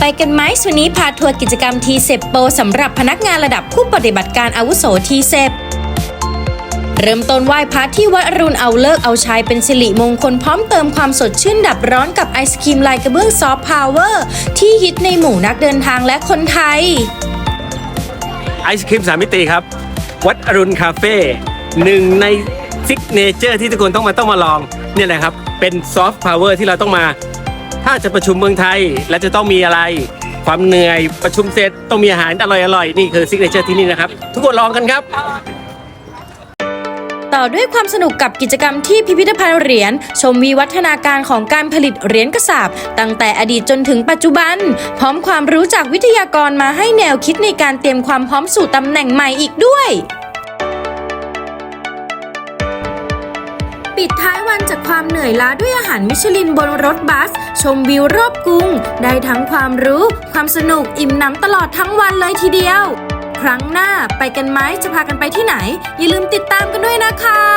ไปกันไหมวันนี้พาทัวร์กิจกรรมทีเซปโปสำหรับพนักงานระดับผู้ปฏิบัติการอาวุโสทีเซปเริ่มต้นไหว้พระที่วัดอรุณเอาเลิกเอาชัยเป็นสิริมงคลพร้อมเติมความสดชื่นดับร้อนกับไอศครีมลายกระเบื้องซอฟต์พาวเวอร์ที่ฮิตในหมู่นักเดินทางและคนไทย ไอศครีมสามมิติครับ วัดอรุณคาเฟ่หนึ่งในซิกเนเจอร์ที่ทุกคนต้องมาต้องมาลองเนี่ยแหละครับ เป็นซอฟต์พาวเวอร์ที่เราต้องมา ถ้าจะประชุมเมืองไทยและจะต้องมีอะไร ความเหนื่อยประชุมเสร็จต้องมีอาหารอร่อยๆ นี่คือซิกเนเจอร์ที่นี่นะครับ ทุกคนลองกันครับ ต่อด้วยความสนุกกับกิจกรรมที่พิพิธภัณฑ์เหรียญชมวิวัฒนาการของการผลิตเหรียญกระสาบตั้งแต่อดีตจนถึงปัจจุบัน พร้อมความรู้จากวิทยากรมาให้แนวคิดในการเตรียมความพร้อมสู่ตำแหน่งใหม่อีกด้วย ปิดท้ายวันจากความเหนื่อยล้าด้วยอาหารมิชลินบนรถบัส ชมวิวรอบกรุง ได้ทั้งความรู้ ความสนุกอิ่มหนำตลอดทั้งวันเลยทีเดียว ครั้งหน้าไปกันไหมจะพากันไปที่ไหน อย่าลืมติดตามกันด้วยนะคะ